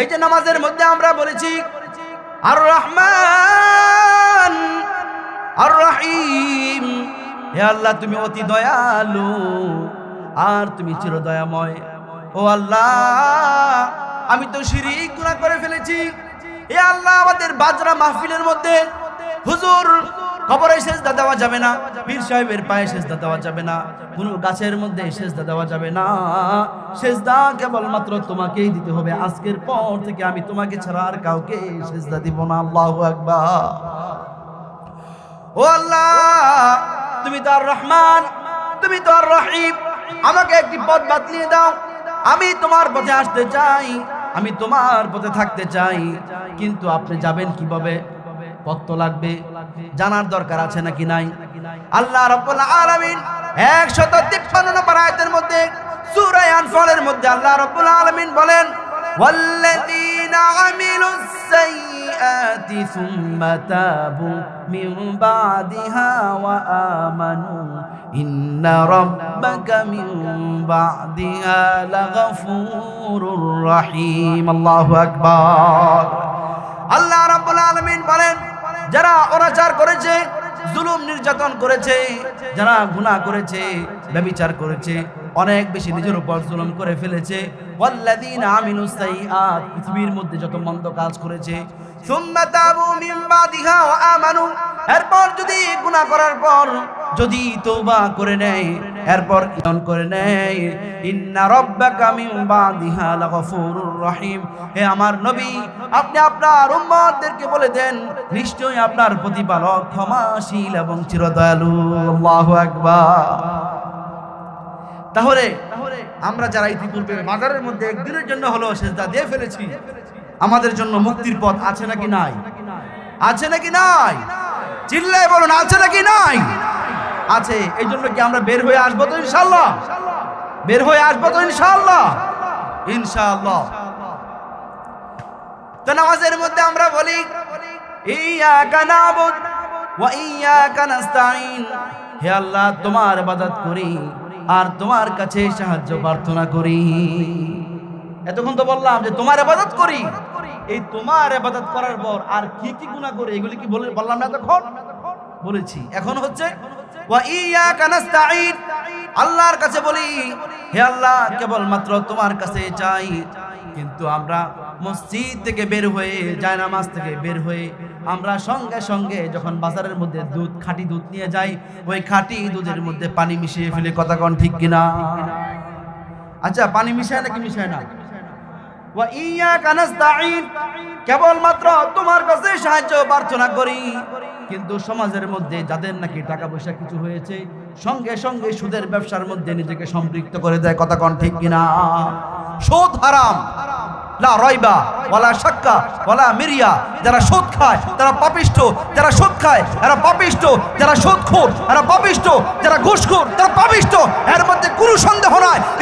এই যে নামাজের মধ্যে আমরা বলেছি আর রহমান আর রহিম হে আল্লাহ, তুমি অতি দয়ালু, আর তুমি চির দয়াময় ও আল্লাহ, আমি তো শিরিক গুনাহ করে ফেলেছি। হে আল্লাহ, আমাদের বাজরা মাহফিলের মধ্যে হুজুর কবরে সেজদা দেওয়া যাবে না, পীর সাহেবের পায়ে সেজদা দেওয়া যাবে না, কোনো গাছের মধ্যে সেজদা দেওয়া যাবে না। সেজদা কেবলমাত্র তোমাকেই দিতে হবে। আজকের পর থেকে আমি তোমাকে ছাড়া আর কাউকে সেজদা দিব না। আল্লাহু আকবার। ও আল্লাহ, তুমি তো আর রহমান, তুমি তো আর রহিম। আমাকে একটি পথ বাতলিয়ে দাও। আমি তোমার পথে আসতে চাই, আমি তোমার পথে থাকতে চাই। কিন্তু আপনি যাবেন কীভাবে? পত্র লাগবে, জানার দরকার আছে নাকি নাই? আল্লাহ রব্বুল আলামিন 153 নম্বর মধ্যে, সূরা মধ্যে আল্লাহ রব্বুল বলেন, ওয়াল্লাযীনা আমিলুস সাইয়্যাতি যারা অনাচার করেছে, জুলুম নির্যাতন করেছে, যারা গুনাহ করেছে ব্যভিচার করেছে, অনেক বেশি নিজের উপর জুলুম করে ফেলেছে। ওয়াল্লাযীনা আমিলুস সাইয়্যাত, পৃথিবীর মধ্যে যত মন্দ কাজ করেছে। সুম্মা তাবু মিন বাদিহা ওয়া আমানু, এরপর যদি গুনাহ করার পর যদি তওবা করে নেয় এরপর ইমান করে নেয় ইন্না রাব্বাকা মিন বাদিহা লাগফুরুর রহিম। হে আমার নবী, আপনি আপনার উম্মতদেরকে বলে দেন, নিশ্চয়ই আপনার প্রতিপালক ক্ষমাশীল এবং চিরদয়ালু। আল্লাহু আকবার। তাহলে আমরা যারা ইতিপূর্বে মাজারের মধ্যে একদিনের জন্য হলো সেজদা দিয়ে ফেলেছি, আমাদের জন্য মুক্তির পথ আছে নাকি নাই? আছে নাকি নাই? চিল্লায় বলুন, আছে নাকি নাই? আছে, এই জন্য কি আমরা বের হয়ে আসব তো ইনশাল্লাহ বের হয়ে আসব তো ইনশাল্লাহ ইনশাআল্লাহ। তো নামাজের মধ্যে আমরা বলি হে আল্লাহ, তোমার করি আর তোমার কাছে সাহায্য প্রার্থনা করি। এতক্ষণ তো বললাম যে তোমার ইবাদত করি। এই তোমার ইবাদত করার পর আর কি কি গুনাহ করি, এগুলি কি বলে বললাম না এতক্ষণ বলেছি। এখন হচ্ছে আল্লাহর কাছে বলি, হে আল্লাহ, কেবলমাত্র তোমার কাছে চাই। কিন্তু আমরা মসজিদ থেকে বের হয়ে, জায়নামাজ থেকে বের হয়ে, আমরা সঙ্গে সঙ্গে যখন বাজারের মধ্যে দুধ, খাঁটি দুধ নিয়ে যাই, ওই খাঁটি দুধের মধ্যে পানি মিশিয়ে ফেলে, কথা কন ঠিক কিনা? আচ্ছা পানি মিশায় নাকি মিশায় না? কেবলমাত্র তোমার কাছে সাহায্য প্রার্থনা করি। কিন্তু সমাজের মধ্যে যাদের নাকি টাকা পয়সা কিছু হয়েছে, সঙ্গে সঙ্গে সুদের ব্যবসার মধ্যে নিজেকে সম্পৃক্ত করে দেয়। কথা কন ঠিক কিনা? সুদ হারাম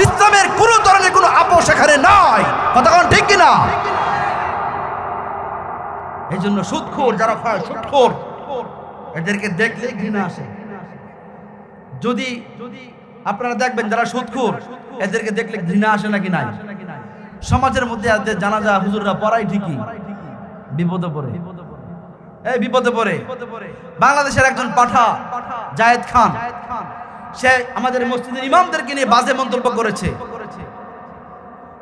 ইসলামের কোনো ধরনের কোনো আপোষ এখানে নাই। কথা এই জন্য সুদখোর যারা খায় সুদখোর এদেরকে দেখলে ঘৃণা আসে। যদি আপনারা দেখবেন যারা সুদখোর এদেরকে দেখলে ঘৃণা আসে নাকি নাই? সমাজের মধ্যে এদের জানাজা হুজুররা পড়াই ঠিকই। বিপদে পড়ে। এই বিপদে পড়ে। বাংলাদেশের একজন পাঠা, জায়েদ খান, সে আমাদের মসজিদের ইমামদেরকে নিয়ে বাজে মন্তব্য করেছে।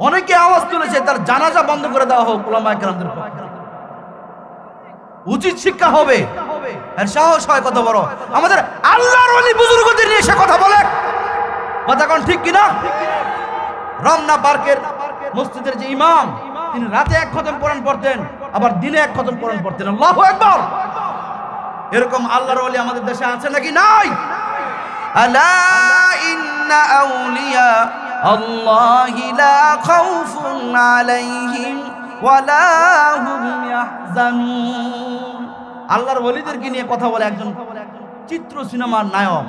অনেকে আওয়াজ তুলেছে, তার জানাজা বন্ধ করে দেওয়া হোক ওলামা উচিত শিক্ষা হবে। সাহস হয় কত বড়। আমাদের আল্লাহর ওলি বুজুর্গদের নিয়ে সে কথা বলে। কথা কোন ঠিক কিনা? রমনা পার্কের মসজিদের যে ইমাম, তিনি রাতে এক খতম কোরআন পড়তেন, আবার দিনে এক খতম কোরআন পড়তেন। আল্লাহু একবার এরকম আল্লাহর অলি আমাদের দেশে আছে নাকি? নাই! আলা ইন্না আউলিয়া আল্লাহি لا خوف عليهم ولا هم يحزنون আল্লাহর ওলিদেরকে নিয়ে কথা বলে একজন চিত্র সিনেমার নায়ক।